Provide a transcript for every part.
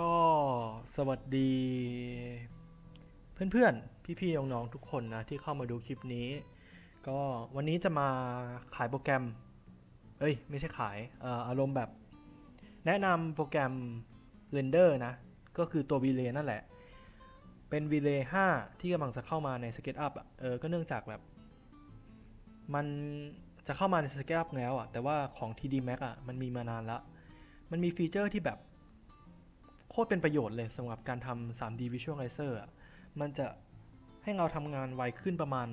ก็สวัสดี เพื่อนๆ พี่ๆ น้องๆ ทุกคนนะที่เข้ามาดูคลิปนี้ ก็วันนี้จะมาขายโปรแกรม เอ้ย ไม่ใช่ขายออารมณ์แบบ แนะนำโปรแกรม Render นะ ก็คือตัว V-Ray นั่นแหละ เป็น V-Ray 5 ที่กำลังจะเข้ามาใน SketchUp อะเออก็เนื่องจากแบบ มันจะเข้ามาใน SketchUp แล้วอะแต่ว่าของ TD Max อะมันมีมานานล้วมันมีฟีเจอร์ที่แบบ โคตรเป็นประโยชน์เลยสำหรับการทำ 3D Visualizer อะมันจะให้เราทำงานไวขึ้นประมาณ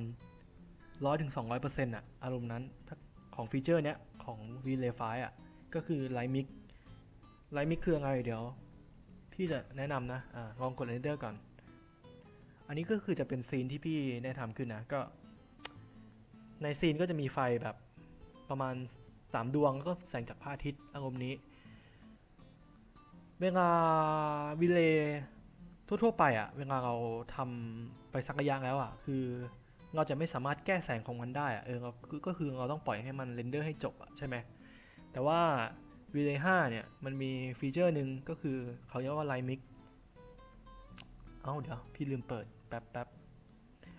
100-200%อะ อารมณ์นั้นของฟีเจอร์เนี้ย ของ V-Ray 5อะ ก็คือ Light Mix Light Mix คืออะไรเดี๋ยว พี่จะแนะนำนะอ่าลองกด Render ก่อน อันนี้ก็คือจะเป็นซีนที่พี่ได้ทำขึ้นนะ ก็ ในซีนก็จะมีไฟแบบประมาณ 3 ดวงแล้วก็แสงจากพระอาทิตย์อารมณ์นี้ เวลาวิเลทั่วๆไปอะเวลาเราทำไปสักระยะแล้วอะคือเราจะไม่สามารถแก้แสงของมันได้อะเออเราคือก็คือเราต้องปล่อยให้มันเรนเดอร์ให้จบอะใช่ไหมแต่ว่าวิเล5เนี่ย มันมีฟีเจอร์หนึ่งก็คือเขาเรียกว่าไลมิกเอ้าเดี๋ยว พี่ลืมเปิด แป๊บแป๊บ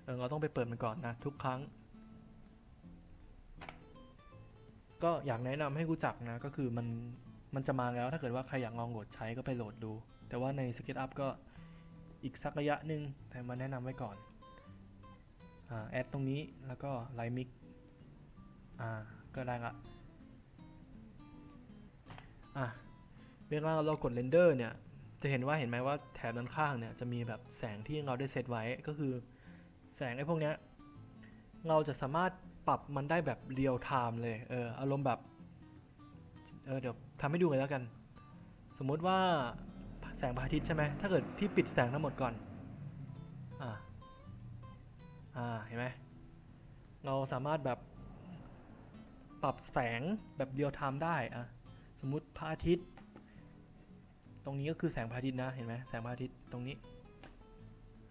เออเราต้องไปเปิดมันก่อนนะ ทุกครั้ง ก็อยากแนะนำให้รู้จักนะ ก็คือมัน มันจะมาแล้วถ้าเกิดว่าใครอยากลองโหลดใช้ก็ไปโหลดดู แต่ว่าใน SketchUp ก็อีกสักระยะหนึ่งแต่มาแนะนำไว้ก่อนอ่าแอดตรงนี้แล้วก็ไลมิกอ่าก็ได้ละอะเวลาเรากดเรนเดอร์เนี่ย จะเห็นว่าเห็นไหมว่าแถบด้านข้างเนี่ยจะมีแบบแสงที่เราได้เซตไว้ก็คือแสงไอ้พวกเนี้ยเราจะสามารถปรับมันได้แบบเรียลไทม์เลย เออ อารมณ์แบบ เออเดี๋ยวทำให้ดูเลยแล้วกัน สมมุติว่าแสงพระอาทิตย์ใช่ไหมถ้าเกิดพี่ปิดแสงทั้งหมดก่อน อ่า อ่า เห็นไหม เราสามารถแบบปรับแสงแบบเรียลไทม์ได้อะ สมมุติพระอาทิตย์ ตรงนี้ก็คือแสงพระอาทิตย์นะ เห็นไหมแสงพระอาทิตย์ตรงนี้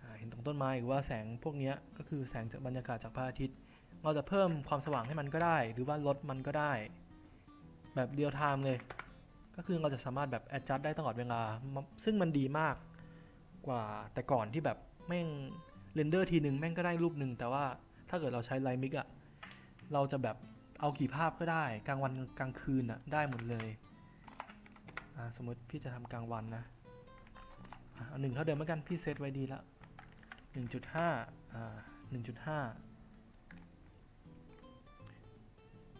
อ่าเห็นตรงต้นไม้หรือว่าแสงพวกเนี้ยก็คือแสงจากบรรยากาศจากพระอาทิตย์ เราจะเพิ่มความสว่างให้มันก็ได้ หรือว่าลดมันก็ได้ แบบเรียลไทม์เลย ก็คือเราจะสามารถแบบ adjust ได้ตลอดเวลา ซึ่งมันดีมากกว่าแต่ก่อนที่แบบแม่งเรนเดอร์ทีหนึ่งแม่งก็ได้รูปหนึ่งแต่ว่าถ้าเกิดเราใช้ไลมิกอะเราจะแบบเอากี่ภาพก็ได้ กลางวันกลางคืนอะได้หมดเลยอ่าสมมติพี่จะทำกลางวันนะอะเอาหนึ่งเท่าเดิมแล้วกันพี่เซตไว้ดีละหนึ่งจุดห้าอ่าหนึ่งจุดห้า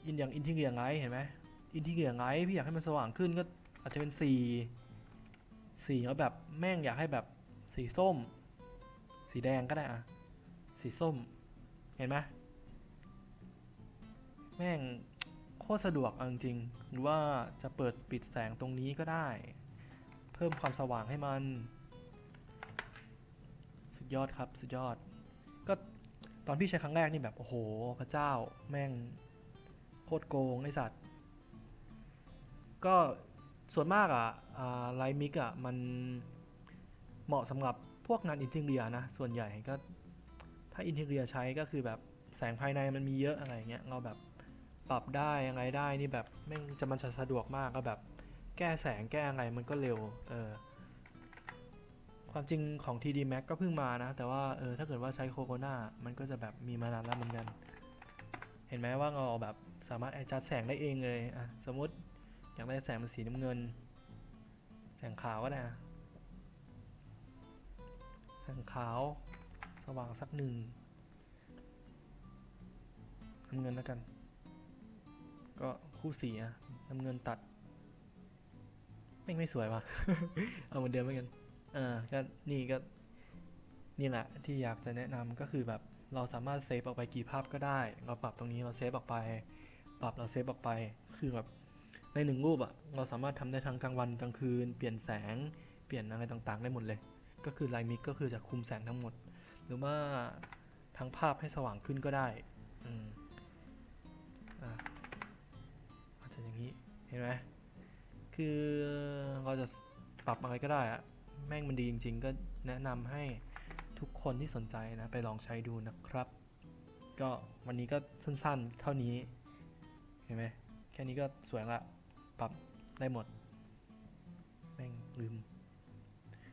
อินอย่างอินที่เกียร์ไงเห็นไหม อินทีเกียร์ไงพี่อยากให้มันสว่างขึ้นก็อาจจะเป็นสีสีแล้วแบบแม่งอยากให้แบบสีส้ม สีแดงก็ได้อะสีส้ม เห็นไหมแม่งโคตรสะดวกเอาจริงหรือว่าจะเปิดปิดแสงตรงนี้ก็ได้ เพิ่มความสว่างให้มัน สุดยอดครับสุดยอด ก็ตอนพี่ใช้ครั้งแรกนี่แบบโอ้โห พระเจ้า แม่งโคตรโกงไอสัตว์ ก็ส่วนมากอะไลมิกอะมันเหมาะสำหรับพวกงานอินเทเรียนะ ส่วนใหญ่ก็ถ้าอินเทเรียใช้ก็คือแบบแสงภายในมันมีเยอะอะไรเงี้ยเราแบบปรับได้ยังไงได้นี่แบบแม่งจะมันจะสะดวกมากก็แบบแก้แสงแก้อะไรมันก็เร็วเออความจริงของ TD Max ก็เพิ่งมานะ แต่ว่าเออถ้าเกิดว่าใช้โคโ o นามันก็จะแบบมีมานานแล้วเหมือนกัน เห็นไหมว่าเราแบบสามารถแอดจัดแสงได้เองเลยอะสมมติ อยากได้แสงเป็นสีน้ำเงิน แสงขาวก็ได้แสงขาว สว่างสักหนึ่งน้ำเงินแล้วกัน ก็คู่สีอะน้ำเงินตัดไม่ไม่สวยว่ะ เอาเหมือนเดิมแล้วกันอ่าก็นี่ก็นี่แหละที่อยากจะแนะนำก็คือแบบเราสามารถเซฟออกไปกี่ภาพก็ได้ เราปรับตรงนี้เราเซฟออกไป ปรับเราเซฟออกไป คือแบบ ในหนึ่งรูปอะเราสามารถทำได้ทั้งกลางวันกลางคืน เปลี่ยนแสง เปลี่ยนอะไรต่างๆ ได้หมดเลย ก็คือไลมิกก็คือจะคุมแสงทั้งหมด หรือว่าทั้งภาพให้สว่างขึ้นก็ได้อืมอะอาจจะอย่างนี้ เห็นไหมคือเราจะปรับอะไรก็ได้อะแม่งมันดีจริง ๆ ก็แนะนำให้ทุกคนที่สนใจนะไปลองใช้ดูนะครับ ก็วันนี้ก็สั้นๆ เท่านี้ เห็นไหมแค่นี้ก็สวยละ ปรับได้หมด แม่งลืม